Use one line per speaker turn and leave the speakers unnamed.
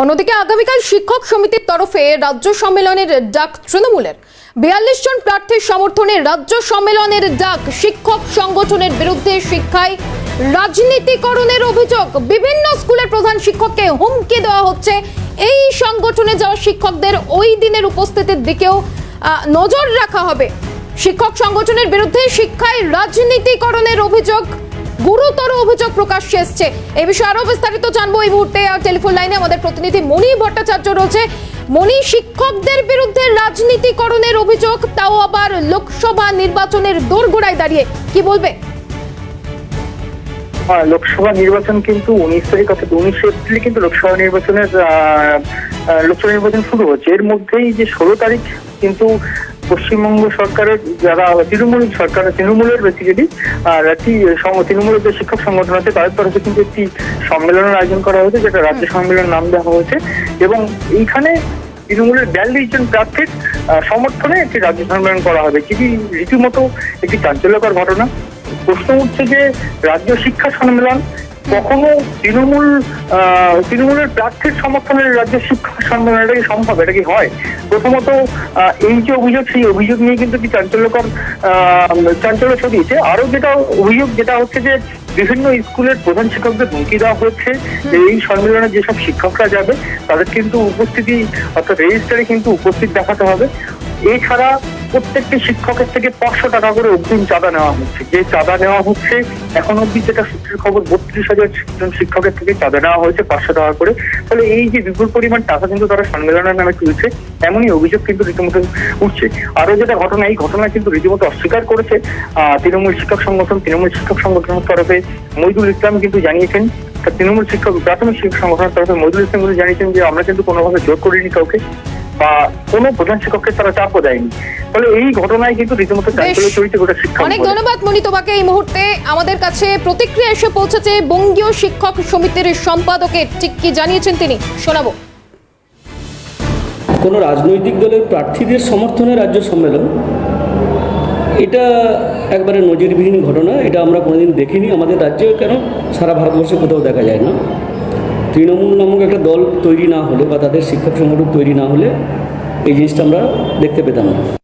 অন্যদিকে আগামীকাল শিক্ষক সমিতির তরফে রাজ্য সম্মেলনের ডাক তৃণমূলের। বিয়াল্লিশ জন প্রার্থীর সমর্থনে রাজ্য সম্মেলনের ডাক শিক্ষক সংগঠনের বিরুদ্ধে শিক্ষায় রাজনীতিকরণের অভিযোগ। বিভিন্ন স্কুলের প্রধান শিক্ষককে হুমকি দেওয়া হচ্ছে। এই সংগঠনে যাওয়া শিক্ষকদের ওই দিনের উপস্থিতির দিকেও নজর রাখা হবে। শিক্ষক সংগঠনের বিরুদ্ধে শিক্ষায় রাজনীতিকরণের অভিযোগ। গুরুতর অভিযোগ প্রকাশ্যে এসছে। এই বিষয়ে আরও বিস্তারিত জানব এই মুহূর্তে। টেলিফোন লাইনে আমাদের প্রতিনিধি মণি ভট্টাচার্য রয়েছে। মণি, শিক্ষকদের বিরুদ্ধে রাজনীতিকরণের অভিযোগ, তাও আবার লোকসভা নির্বাচনের দোরগোড়ায় দাঁড়িয়ে। কি বলবে?
হ্যাঁ লোকসভা নির্বাচন কিন্তু উনিশ তারিখ, অর্থাৎ উনিশে এপ্রিলে কিন্তু লোকসভা নির্বাচনের লোকসভা নির্বাচন শুরু হচ্ছে এর মধ্যেই যে ষোলো তারিখ কিন্তু পশ্চিমবঙ্গ সরকারের যারা তৃণমূল সরকার তৃণমূলের বেসিক্যালি আর একটি তৃণমূলের যে শিক্ষক সংগঠন আছে তাদের তরফে কিন্তু একটি সম্মেলনের আয়োজন করা হয়েছে যেটা রাজ্য সম্মেলন নাম দেওয়া হয়েছে। এবং এইখানে তৃণমূলের বিয়াল্লিশ জন প্রার্থীর সমর্থনে একটি রাজ্য সম্মেলন করা হবে। যেটি রীতিমতো একটি চাঞ্চল্যকর ঘটনা? প্রশ্ন উঠছে যে রাজ্য শিক্ষা সম্মেলন কখনো তৃণমূল তৃণমূলের প্রার্থীর সমর্থনে রাজ্য শিক্ষা সম্মেলন এটা কি সম্ভব? এটা কি হয়? প্রথমত এই যে অভিযোগ সেই অভিযোগ নিয়ে কিন্তু একটি চাঞ্চল্যকর চাঞ্চল্য ছড়িয়েছে। আরও যেটা অভিযোগ যেটা হচ্ছে যে বিভিন্ন স্কুলের প্রধান শিক্ষকদের হুমকি দেওয়া হচ্ছে যে এই সম্মেলনে যেসব শিক্ষকরা যাবে তাদের কিন্তু উপস্থিতি অর্থাৎ রেজিস্টারে কিন্তু উপস্থিত দেখাতে হবে। এছাড়া প্রত্যেকটি শিক্ষকের থেকে পাঁচশো টাকা করে অগ্রিম চাঁদা নেওয়া হচ্ছে। যে চাঁদা নেওয়া হচ্ছে, এখন অব্দি যেটা সূত্রের খবর, বত্রিশ হাজার জন শিক্ষকের থেকে চাঁদা নেওয়া হয়েছে পাঁচশো টাকা করে। ফলে এই যে বিপুল পরিমাণ টাকা কিন্তু তারা সম্মেলনের নামে তুলছে, এমনই অভিযোগ কিন্তু রীতিমতো উঠছে। আরও যেটা ঘটনা, এই ঘটনা কিন্তু রীতিমতো অস্বীকার করেছে তৃণমূল শিক্ষক সংগঠন, তৃণমূল শিক্ষক সংগঠনের তরফে মইদুল ইসলাম কিন্তু জানিয়েছেন তৃণমূল শিক্ষক, প্রাথমিক শিক্ষক সংগঠনের তরফে মইদুল ইসলাম কিন্তু জানিয়েছেন যে আমরা কিন্তু কোনোভাবে জোর করিনি কাউকে। বা কোনো প্রধান শিক্ষককে তারা চাপও দেয়নি। ফলে এই ঘটনায় কিন্তু রীতিমতো চাঞ্চল্য চরিত্র গোটা শিক্ষা
অনেক ধন্যবাদ মণি তোমাকে এই মুহূর্তে আমাদের কাছে প্রতিক্রিয়া এসে পৌঁছেছে বঙ্গীয় শিক্ষক সমিতির সম্পাদকের। ঠিক কি জানিয়েছেন তিনি? শোনাবো।
কোনো রাজনৈতিক দলের প্রার্থীদের সমর্থনে রাজ্য সম্মেলন? এটা একবারে নজিরবিহীন ঘটনা এটা আমরা কোনোদিন দেখিনি আমাদের রাজ্যে কেন সারা ভারতবর্ষে কোথাও দেখা যায় না। তৃণমূল নামক একটা দল তৈরি না হলে বা তাদের শিক্ষক সংগঠন তৈরি না হলে এই জিনিসটা আমরা দেখতে পেতাম না।